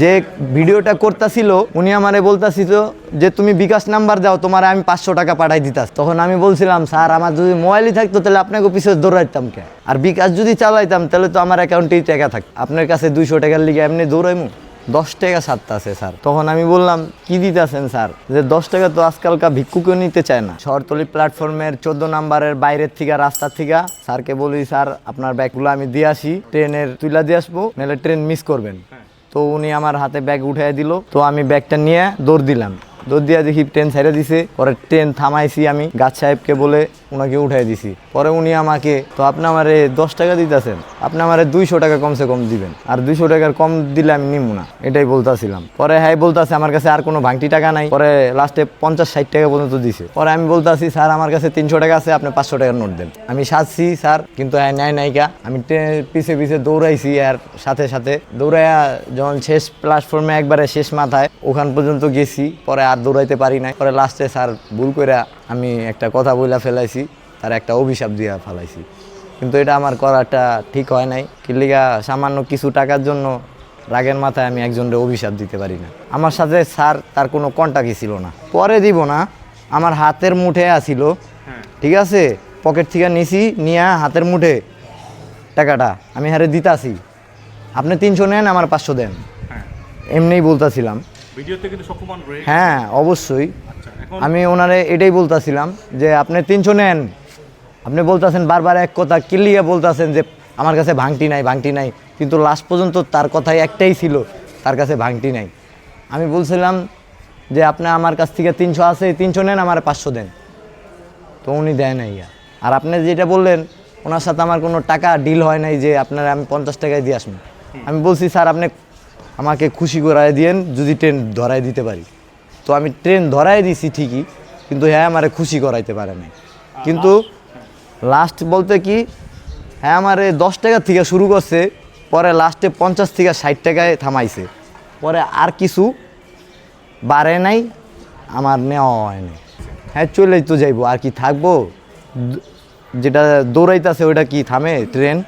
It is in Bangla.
যে ভিডিওটা করতেছিল, উনি আমারে বলতাছিল যে, তুমি বিকাশ নাম্বার দাও, তোমার আমি পাঁচশো টাকা পাঠাই দিতাস তখন আমি বলছিলাম, স্যার, আমার যদি মোবাইলই থাকতো, তাহলে আপনাকে পিছিয়ে দৌড়াইতাম কে? আর বিকাশ যদি চালাইতাম, তাহলে তো আমার অ্যাকাউন্টেই টাকা থাক আপনার কাছে দুইশো টাকার লিগে এমনি দৌড়াইমু? দশ টাকা সারতে আছে, স্যার। তখন আমি বললাম, কি দিতেছেন, স্যার? যে, দশ টাকা তো আজকালকার ভিক্ষুকেও নিতে চায় না। শহরতলি প্ল্যাটফর্মের চোদ্দ নাম্বারের বাইরের থেকে রাস্তার থেকে, স্যারকে বলি, স্যার, আপনার ব্যাগগুলো আমি দিয়ে আসি, ট্রেনের তুইলা দিয়ে আসব, নাহলে ট্রেন মিস করবেন। তো উনি আমার হাতে ব্যাগ উঠাই দিল। তো আমি ব্যাগটা নিয়ে দৌড় দিলাম। দৌড় দিয়ে দেখি ট্রেন ছেড়ে দিছে। পরে ট্রেন থামাইছি আমি, গাছ সাহেবকে বলে ওনাকে উঠাই দিছি। পরে উনি আমাকে, তো আপনি আমারে দশ টাকা দিতেছেন, আপনি আমারে দুইশো টাকা কমসে কম দিবেন, আর দুইশো টাকার কম দিলে আমি নিব না। এটাই বলতাছিলাম। পরে হ্যাঁ বলতাছে, আমার কাছে আর কোনো ভাঙটি টাকা নাই। পরে লাস্টে পঞ্চাশ ষাট টাকা পর্যন্ত দিছে। পরে আমি বলতাছি, স্যার, আমার কাছে তিনশো টাকা আছে, আপনি পাঁচশো টাকার নোট দেন। আমি সাজছি, স্যার, কিন্তু হ্যাঁ নেয় নাইকা আমি ট্রেনের পিছে পিছে দৌড়াইছি, আর সাথে সাথে দৌড়াইয়া যখন শেষ প্ল্যাটফর্মে একবারে শেষ মাথায়, ওখান পর্যন্ত গেছি। পরে আর দৌড়াইতে পারি নাই। পরে লাস্টে স্যার ভুল করে আমি একটা কথা বইলা ফেলাইছি তার একটা অভিশাপ দিয়া ফেলাইছি। কিন্তু এটা আমার করাটা ঠিক হয় নাই। কিলিগা সামান্য কিছু টাকার জন্য রাগের মাথায় আমি একজনের অভিশাপ দিতে পারি না। আমার সাথে স্যার তার কোনো কন্টাক্টই ছিল না। পরে দিব না আমার হাতের মুঠে আসিল ঠিক আছে? পকেট থেকে নিছি নিয়ে হাতের মুঠে। টাকাটা আমি হারে দিতাছি। আপনি তিনশো নেন আমার পাঁচশো দেন। হ্যাঁ। এমনিই বলতাছিলাম। ভিডিওতে কিন্তু সক্ষমান রয়ে হ্যাঁ অবশ্যই। আচ্ছা আমি ওনারে এটাই বলতাছিলাম যে আপনি তিনশো নেন। আপনি বলতাছেন বারবার এক কথা কিল্লিয়ে বলতাছেন যে আমার কাছে ভাঙটি নাই ভাঙটি নাই। কিন্তু লাস্ট পর্যন্ত তার কথাই একটাই ছিল তার কাছে ভাঙটি নাই। আমি বলছিলাম যে আপনি আমার কাছ থেকে তিনশো আছে তিনশো নেন আমার পাঁচশো দেন। তো উনি দেয় নাই ইয়া। আর আপনি যেটা বললেন ওনার সাথে আমার কোনো টাকা ডিল হয় নাই যে আপনার আমি পঞ্চাশ টাকায় দিয়ে আসব। আমি বলছি স্যার আপনি আমাকে খুশি করায় দিয়েন যদি ট্রেন ধরাই দিতে পারি। তো আমি ট্রেন ধরাই দিছি ঠিকই, কিন্তু হ্যাঁ আমারে খুশি করাইতে পারে নাই। কিন্তু লাস্ট বলতে কি হ্যাঁ আমারে দশ টাকা থেকে শুরু করছে, পরে লাস্টে পঞ্চাশ থেকে ষাট টাকায় থামাইছে। পরে আর কিছু বাড়ে নাই, আমার নেওয়া হয়নি হ্যাঁ চলেই তো যাইবো, আর কি থাকব? যেটা দৌড়াইতেছে, ওইটা কি থামে, ট্রেন?